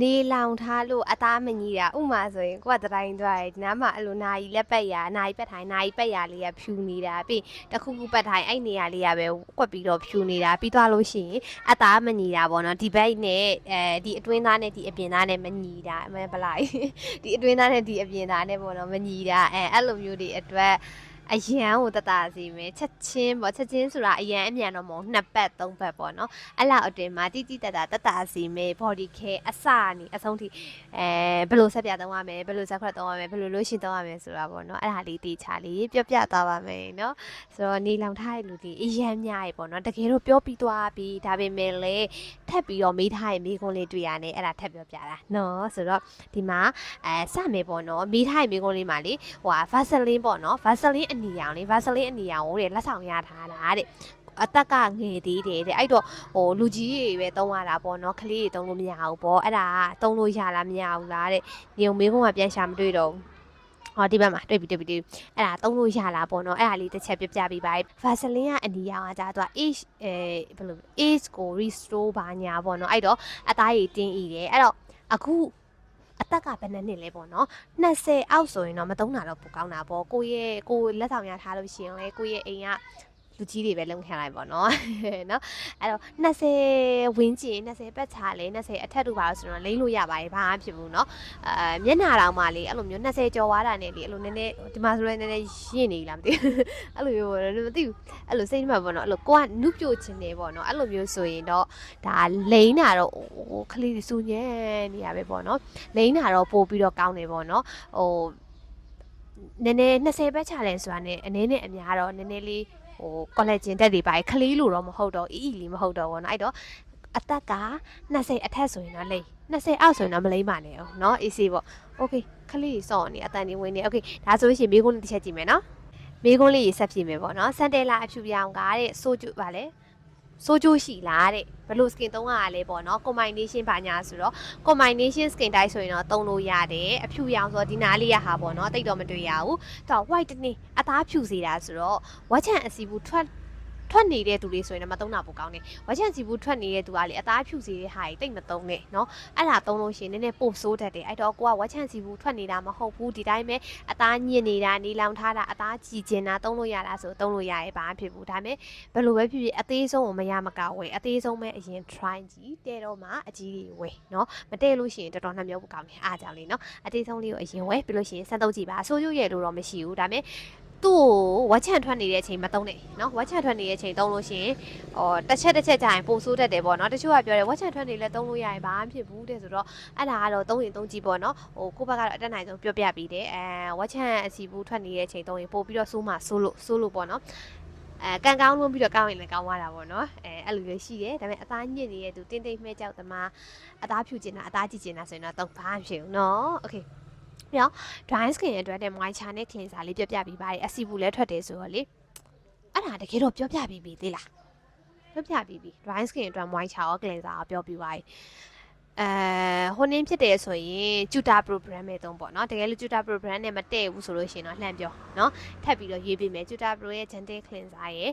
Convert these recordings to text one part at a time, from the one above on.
နေလောင်ထားလို့အသားမညီတာဥမာဆိုရင်ကိုကတတိုင်းသွားတယ်ဒီနားမှာအဲ့လိုနာယီလက်ပတ်ရနာယီပတ်ထိုင်နာယီပတ်ရလေးကဖြူနေတာပြီးတစ်ခုခုပတ်ထိုင်အဲ့နေရာလေးကပဲကွက်ပြီးတော့ဖြူနေတာပြီးသွားလို့ရှိရင်အသားမညီတာပေါ့နော်ဒီဘက်နဲ့အဲဒီအတွင်းသားနဲ့ဒီအပြင်သားနဲ့မညီတာအမဲဗလားဒီအတွင်းသားနဲ့ဒီအပြင်သားနဲ့ပေါ့နော်မညီတာအဲအဲ့လိုမျိုးတွေအတွက် အရန်ကိုတတစီမယ်ချက်ချင်းပေါ့ချက်ချင်းဆိုတာအရန်အမြန်တော့မဟုတ်နှစ်ပတ်သုံးပတ်ပေါ့နော်အဲ့လောက်အတွင်းမှာတိတိတတ်တာတတ်တာစီမေ body care အစနေအဆုံးထိအဲဘယ်လိုဆက်ပြသုံးရမယ်ဘယ်လိုဆက်ခွက်သုံးရမယ်ဘယ်လိုလို့ရှင်းသုံးရမယ်ဆိုတာပေါ့နော်အဲ့ဒါလေးတေချာလေးပြောပြသွားပါမယ်နော်ဆိုတော့နေလောင်ထားတဲ့လူတွေအရန်များရေပေါ့နော်တကယ်တော့ပြောပြီးသွားပြီဒါပေမဲ့လည်းထပ်ပြီးတော့မေးထားရင်မေးခွန်းလေးတွေ့ရတယ်အဲ့ဒါထပ်ပြောပြတာနော်ဆိုတော့ဒီမှာအဲစမယ်ပေါ့နော်မေးထားရင်မေးခွန်းလေးမှာလေဟိုဟာ Vaseline ပေါ့နော် Vaseline အနီရောင်လေ Vaseline အနီရောင်ကိုတဲ့လက်ဆောင်ရထားတာတဲ့အသက်ကငယ်သေးတယ်တဲ့အဲ့တော့ဟိုလူကြီးတွေပဲတုံးရတာပေါ့နော်ကလေးတွေတုံးလို့မရဘူးပေါ့အဲ့ဒါကတုံးလို့ရလားမရဘူးလားတဲ့ညုံမေးခွန်းကပြန်ရှာမတွေ့တော့ဘူးဟောဒီဘက်မှာတွေ့ပြီတွေ့ပြီတွေ့ပြီအဲ့ဒါတုံးလို့ရလားပေါ့နော်အဲ့ဒါလေးတစ်ချက်ပြပြပေးပါဗာစလင်ကအနီရောင်ကကြာတော့ age အဲဘယ်လို age ကို restore ဘာညာပေါ့နော်အဲ့တော့အသားရည်တင်းဤတယ်အဲ့တော့အခု အသက်ကဘယ်နှစ်နှစ်လဲပေါ့နော်20အောက်ဆိုရင်တော့မသုံးတာတော့ပိုကောင်းတာပေါ့ကိုယ့်ရဲ့ကိုယ်လက်ဆောင်ရထားလို့ရှိရင်လေကိုယ့်ရဲ့အိမ်က လူကြီးတွေပဲလုံခံလိုက်ပေါ့နော်နော်အဲ့တော့20ဝင်းကျင်20ပတ်ချလေ20အထက်တို့ပါဆိုတော့လိမ့်လို့ရပါတယ်ဘာမှဖြစ်ဘူးနော်အဲမျက်နှာတောင်မှလေအဲ့လိုမျိုး20ကျော်ွားတာနဲ့လေအဲ့လိုနည်းနည်းဒီမှာဆိုလည်းနည်းနည်းရင့်နေလားမသိဘူးအဲ့လိုမျိုးပေါ့နော်မသိဘူးအဲ့လိုစိတ်ထဲမှာပေါ့နော်အဲ့လိုကိုကနုပြိုချင်နေပေါ့နော်အဲ့လိုမျိုးဆိုရင်တော့ဒါလိမ့်တာတော့ဟိုခလေးတွေစူညံနေရပဲပေါ့နော်လိမ့်တာတော့ပို့ပြီးတော့ကောင်းတယ်ပေါ့နော်ဟိုနည်းနည်း20ဘက်ချလဲဆိုတာ ਨੇ အနည်းနဲ့အများတော့နည်းနည်းလေး ဟို collagen ဓာတ်တွေပါတယ်ခလေးလိုတော့မဟုတ်တော့အီအီလေးမဟုတ်တော့ဘောနော်အဲ့တော့အသက်က20အထက်ဆိုရင်တော့လိမ့်20အောက်ဆိုရင်တော့မလိမ့်ပါနဲ့အောင်နော် AC ပေါ့ okay ခလေးစော့နေအတန်နေဝင်နေ okay ဒါဆိုရင်မိကုန်းလေးတစ်ချက်ကြည့်မယ်နော်မိကုန်းလေးရေဆက်ပြည့်မယ်ပေါ့နော်စန်တဲလာအဖြူပြောင်ကတဲ့ဆိုကျူပါလေ စိုးကျိုးရှိလားတဲ့ဘယ်လို skin သုံးရလဲပေါ့နော် combination ဘာညာဆိုတော့ combination skin တိုင်းဆိုရင်တော့သုံးလို့ရတယ်အဖြူရောင်ဆိုတော့ဒီနားလေးရဟာပေါ့နော်တိတ်တော့မတွေ့ရဘူးဒါ white တင်းအသားဖြူစေတာဆိုတော့ဝက်ချန်အစီဘူးထွက် ထွက်နေတဲ့သူတွေဆိုရင်တော့မသုံးတာပိုကောင်းတယ်ဝက်ချန်စီဘူးထွက်နေတဲ့သူကလေအသားဖြူစေတဲ့ဟာကြီးတိတ်မသုံးနဲ့เนาะအဲ့ဒါသုံးလို့ရှိရင်နည်းနည်းပို့ဆိုးတတ်တယ်အဲ့တော့ကိုကဝက်ချန်စီဘူးထွက်နေတာမဟုတ်ဘူးဒီတိုင်းပဲအသားညစ်နေတာနေလောင်ထားတာအသားကြည်ကျင်တာသုံးလို့ရတာဆိုသုံးလို့ရရဲ့ဘာမှဖြစ်ဘူးဒါပေမဲ့ဘယ်လိုပဲဖြစ်ဖြစ်အသေးဆုံးကိုမရမကဝယ်အသေးဆုံးပဲအရင် try ကြည့်တဲ့တော့မှအကြီးတွေဝယ်เนาะမတည့်လို့ရှိရင်တော်တော်နှမျိုးပိုကောင်းတယ်အားကြောင့်လေเนาะအသေးဆုံးလေးကိုအရင်ဝယ်ပြီးလို့ရှိရင်စမ်းသုံးကြည့်ပါဆိုးရွရဲ့လို့တော့မရှိဘူးဒါပေမဲ့ သူ့ကိုဝက်ချန်ထွက်နေတဲ့အချိန်မသုံးနဲ့เนาะဝက်ချန်ထွက်နေတဲ့အချိန်သုံးလို့ရှိရင်ဟောတစ်ချက်တစ်ချက်ကြာရင်ပိုဆိုးတတ်တယ်ပေါ့เนาะတချို့ကပြောတယ်ဝက်ချန်ထွက်နေလဲသုံးလို့ရရင်ဘာမှဖြစ်ဘူးတဲ့ဆိုတော့အဲ့ဒါကတော့သုံးရင်သုံးကြည့်ပေါ့เนาะဟိုကိုယ့်ဘက်ကတော့အတက်နိုင်ဆုံးပြောပြပေးတယ်အဲဝက်ချန်အစီဘူးထွက်နေတဲ့အချိန်သုံးရင်ပို့ပြီးတော့ဆိုးမှဆိုးလို့ဆိုးလို့ပေါ့เนาะအဲကန်ကောင်းလုံးပြီးတော့ကောင်းရင်လည်းကောင်းသွားတာပေါ့နော်အဲအဲ့လိုမျိုးရှိတယ်ဒါပေမဲ့အသားညစ်နေတဲ့သူတင်းတိမ်မှဲကြောက်သမားအသားဖြူကျင်တာအသားကြည့်ကျင်တာဆိုရင်တော့တော့ဘာမှဖြစ်ဘူးနော်โอเค ပြီးတော့ dry skin အတွက်တဲ့ moisture နဲ့ cleanser လေးပြပြပေးပါတယ်အစီဘူးလည်းထွက်တယ်ဆိုတော့လေအဲ့ဒါတကယ်တော့ပြောပြပေးပြီသေးလားပြောပြပေးပြီ dry skin အတွက် moisture ရော cleanser ရောပြောပြပါပြီ အဲဟိုနင်းဖြစ်တယ်ဆိုရင် Juta Pro brand ပဲသုံးပေါ့နော်တကယ်လို့ Juta Pro brand နဲ့မတည့်ဘူးဆိုလို့ရှိရင်တော့လှမ်းပြောနော်ထပ်ပြီးတော့ရေးပေးမယ် Juta Pro ရဲ့ gentle cleanser ရဲ့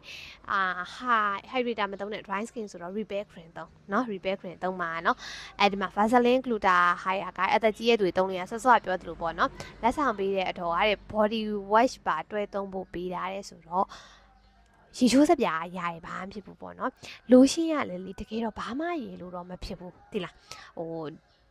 အာ high hydrator မသုံးတဲ့ dry skin ဆိုတော့ repair cream သုံးနော် repair cream သုံးပါနော်အဲဒီမှာ Vaseline Gluta higher ကအသက်ကြီးရဲ့တွေသုံးလို့ရဆော့ဆော့ပြောသလိုပေါ့နော်လက်ဆောင်ပေးတဲ့အတော်ကတဲ့ body wash ပါတွဲသုံးဖို့ပေးတာတဲ့ဆိုတော့ ရေချိုးစပြားရရဘာမှဖြစ်ဘူးပေါ့နော်လိုရှင်းရလေလေတကယ်တော့ဘာမှရေလို့တော့မဖြစ်ဘူးတိလားဟို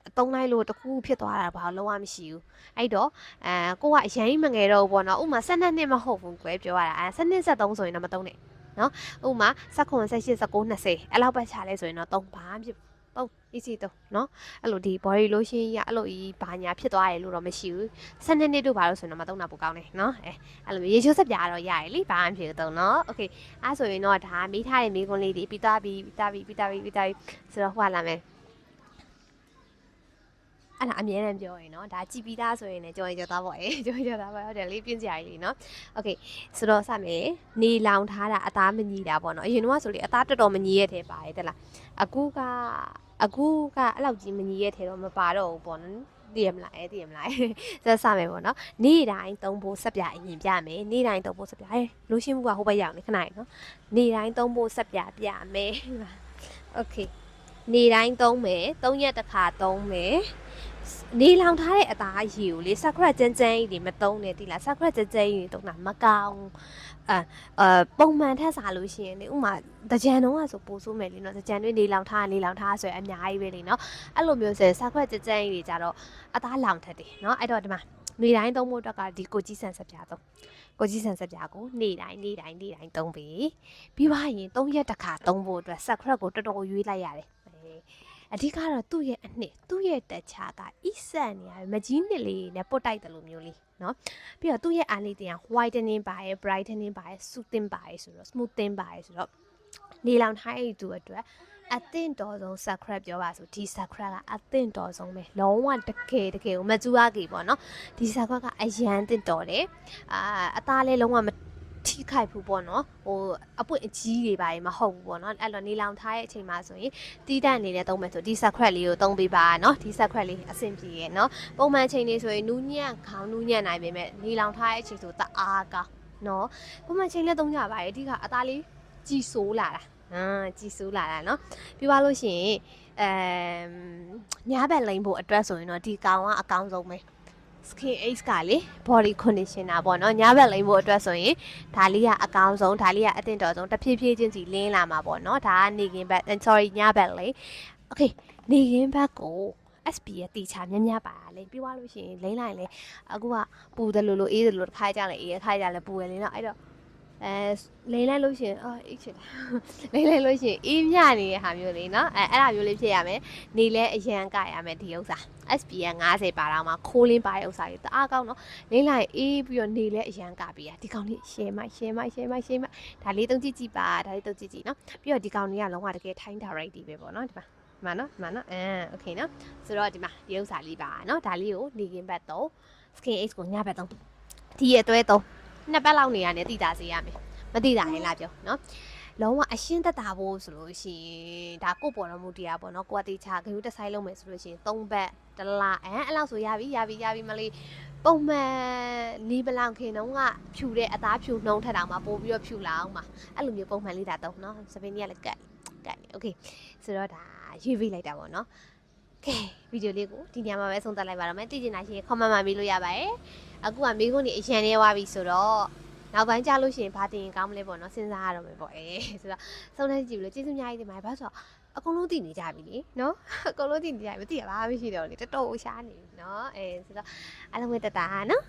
အတုံးလိုက်လို့တခုဖြစ်သွားတာဘာလို့လုံးဝမရှိဘူးအဲ့တော့အဲကိုကအရင်မငယ်တော့ဘူးပေါ့နော်ဥမာ12နှစ်မဟုတ်ဘူးကွယ်ပြောရတာအဲ12 73ဆိုရင်တော့မသုံးနဲ့နော်ဥမာ19 18 19 20အဲ့လောက်ပဲခြားလဲဆိုရင်တော့သုံးဘာမှဖြစ်ဘူး သုံး easy သုံးနော်အဲ့လိုဒီ body lotion ရအဲ့လိုကြီးဘာညာဖြစ်သွားတယ်လို့တော့မရှိဘူး12နှစ်တို့ဘာလို့ဆိုရင်တော့မသုံးတာပိုကောင်းတယ်နော်အဲအဲ့လိုရေချိုးစက်ပြားတော့ရရလေဘာမှဖြစ်သုံးနော် okay အဲ့ဆိုရင်တော့ဒါမိထားတဲ့မိကွန်းလေးတွေပြီးသားပြီးပြီးသားပြီးပြီးသားပြီးပြီးသားပြီးဆိုတော့ဟိုကလာမယ်အဲ့ဒါအမြဲတမ်းပြောရင်เนาะဒါကြည်ပြီးသားဆိုရင်လည်းကြော်ရင်ကြော်သားပေါ့အေးကြော်ရင်ကြော်သားပေါ့ဟုတ်တယ်လေးပြင်းစရာကြီးလေးเนาะโอเคဆိုတော့စမယ်နေလောင်ထားတာအသားမညီတာပေါ့เนาะအရင်တော့ဆိုလေအသားတော်တော်မညီရဲ့ထဲပါတယ်တဲ့လားအခုက အခုကအဲ့လောက်ကြီးမညီရဲ့ထဲတော့မပါတော့ဘူးပေါ့နော်သိရမလားအဲသိရမလားဆက်စမယ်ပေါ့နော်နေ့တိုင်းသုံးဖို့စက်ပြအရင်ပြမယ်နေ့တိုင်းသုံးဖို့စက်ပြဟဲ့လိုရှင်းမှုကဟိုဘက်ရောက်နေခဏရနော်နေ့တိုင်းသုံးဖို့စက်ပြပြမယ်โอเค နေတိုင်းသုံးမယ်၃ရက်တစ်ခါသုံးမယ်နေလောင်ထားတဲ့အသားအရည်ကိုလေဆက်ကရက်ကျန်းကျန်းကြီးတွေမသုံးနဲ့တိလားဆက်ကရက်ကျန်းကျန်းကြီးတွေသုံးတာမကောင်း အဲအဲပုံမှန်ထက်စားလို့ရှိရင်လေဥမာတကြံတော့ကဆိုပို့ဆိုးမယ်လीနော်တကြံတွေနေလောင်ထားနေလောင်ထားဆိုရင်အများကြီးပဲလीနော်အဲ့လိုမျိုးဆိုရင်ဆက်ကရက်ကျန်းကျန်းကြီးတွေကြတော့အသားလောင်ထက်တယ်နော်အဲ့တော့ဒီမှာနေတိုင်းသုံးဖို့အတွက်ကဒီကိုကြီးဆန်ဆက်ပြားသုံးကိုကြီးဆန်ဆက်ပြားကိုနေတိုင်းနေတိုင်းနေတိုင်းသုံးပြီပြီးပါရင်၃ရက်တစ်ခါသုံးဖို့အတွက်ဆက်ခရက်ကိုတော်တော်ရွေးလိုက်ရတယ်အဲအဓိကတော့သူ့ရဲ့အနှစ်သူ့ရဲ့တခြားကအစ်ဆက်နေရတယ်မကြီးနှစ်လေးနဲ့ပုတ်တိုက်တယ်လို့မျိုးလေး နော်ပြီးတော့သူ့ရဲ့အားလေးတင်က whitening ပါရဲ့ brightening ပါရဲ့ soothing ပါရဲ့ဆိုတော့ smoothing ပါရဲ့ဆိုတော့နေလောင်ထားတဲ့သူအတွက်အသင့်တော်ဆုံး subscribe ပြောပါဆိုဒီ subscribe ကအသင့်တော်ဆုံးပဲလုံးဝတကယ်တကယ်ကိုမကျူအားကြီးပေါ့နော်ဒီ subscribe ကအရန်တင့်တော်တယ်အာအသားလည်းလုံးဝမ ထိခိုက်ဘူးပေါ့နော်ဟိုအပွင့်အကြီးတွေပါရင်မဟုတ်ဘူးပေါ့နော်အဲ့တော့နေလောင်ထားတဲ့အချိန်မှာဆိုရင်တီးတန့်အနေနဲ့သုံးမယ်ဆိုဒီ subscribe လေးကိုသုံးပေးပါနော်ဒီ subscribe လေးအဆင်ပြေရဲ့နော်ပုံမှန်အချိန်လေးဆိုရင်နူးညံ့ခေါင်းနူးညံ့နိုင်ပေမဲ့နေလောင်ထားတဲ့အချိန်ဆိုတအားကောင်းနော်ပုံမှန်အချိန်လေးသုံးကြပါရဲ့အဓိကအသားလေးကြည်ဆိုးလာတာအာကြည်ဆိုးလာတာနော်ပြီးသွားလို့ရှိရင်အဲညားဘက်လိမ့်ဖို့အတွက်ဆိုရင်တော့ဒီကောင်ကအကောင်းဆုံးပဲ skin ace ကလေ body conditioner ပေါ့နော်ညာဘက်လိမ့်ဖို့အတွက်ဆိုရင်ဒါလေးကအကောင်းဆုံးဒါလေးကအတင်တော်ဆုံးတစ်ဖြည်းဖြည်းချင်းစီလင်းလာမှာပေါ့နော်ဒါကနေကင်းဘက် sorry ညာဘက်လေ okay နေကင်းဘက်ကို SP ရဲ့တီချာများများပါလေပြီးသွားလို့ရှိရင်လိမ့်လိုက်လေအခုကပူတယ်လို့လို့အေးတယ်လို့တစ်ခါကြလဲအေးတစ်ခါကြလဲပူရလေနော်အဲ့တော့ အဲလိမ့်လိုက်လို့ရှိရင်အော်အေးချစ်လိမ့်လိုက်လို့ရှိရင်အေးမြနေတဲ့ဟာမျိုးလေးနော်အဲအဲ့ဒါမျိုးလေးဖြစ်ရမယ်နေလဲအရန်ကရမယ်ဒီဥစ္စာ SP က90ပါတော့မှခိုးလင်းပါတဲ့ဥစ္စာတွေတအားကောင်းနော်လင်းလိုက်အေးပြီးတော့နေလဲအရန်ကပေးရဒီကောင်လေး share မိုက် share မိုက် share မိုက် share မိုက်ဒါလေးသုံးကြည့်ကြည့်ပါဒါလေးသုံးကြည့်ကြည့်နော်ပြီးတော့ဒီကောင်လေးကလုံးဝတကယ် time direct တွေပဲပေါ့နော်ဒီမှာဒီမှာနော်ဒီမှာနော်အဲ okay နော်ဆိုတော့ဒီမှာဒီဥစ္စာလေးပါနော်ဒါလေးကိုနေကင်းဘက်တော့ skin ace ကိုညဘက်တော့ဒီရဲ့အတွဲတော့ နှစ်ပတ်လောက်နေရနေတိတာစေရမယ်မတိတာရင်လာပြောနော်လုံးဝအရှင်းသက်တာဖို့ဆိုလို့ရှိရင်ဒါကိုယ့်ပေါ်တော်မူတရားပေါ့နော်ကိုကတိချာဂရုတစ်ဆိုင်လုံးမယ်ဆိုလို့ရှိရင်၃ဘက်တလားအဲအဲ့လောက်ဆိုရပြီရပြီရပြီမလေးပုံမှန်နေပလောင်ခင်တုန်းကဖြူတဲ့အသားဖြူနှုံးထက်တောင်မှပို့ပြီးတော့ဖြူလာအောင်ပါအဲ့လိုမျိုးပုံမှန်လေးဒါတော့နော်စပင်းကြီးကလည်းကတ်ကတ်โอเคဆိုတော့ဒါရွေးပေးလိုက်တာပေါ့နော် ကဲဗီဒီယိုလေးကိုဒီညမှာပဲဆုံးသက်လိုက်ပါတော့မယ်တည်ကျင်တာရှိရင် comment မှာမေးလို့ရပါတယ်အခုကမိခွန်းနေအရန်နေသွားပြီဆိုတော့နောက်ပိုင်းကြာလို့ရှိရင်ဘာတင်ရင်ကောင်းမလဲပေါ့နော်စဉ်းစားရတော့မယ်ပေါ့အေးဆိုတော့စုံနေကြည့်ပြီးလို့ကျေးဇူးအများကြီးတင်ပါတယ်ဘာလို့ဆိုတော့အကုန်လုံးတည်နေကြပြီလေနော်အကုန်လုံးတည်နေကြပြီမသိရပါမရှိတော့လေတော်တော်ရှားနေပြီနော်အဲဆိုတော့အားလုံးပဲတတာနော်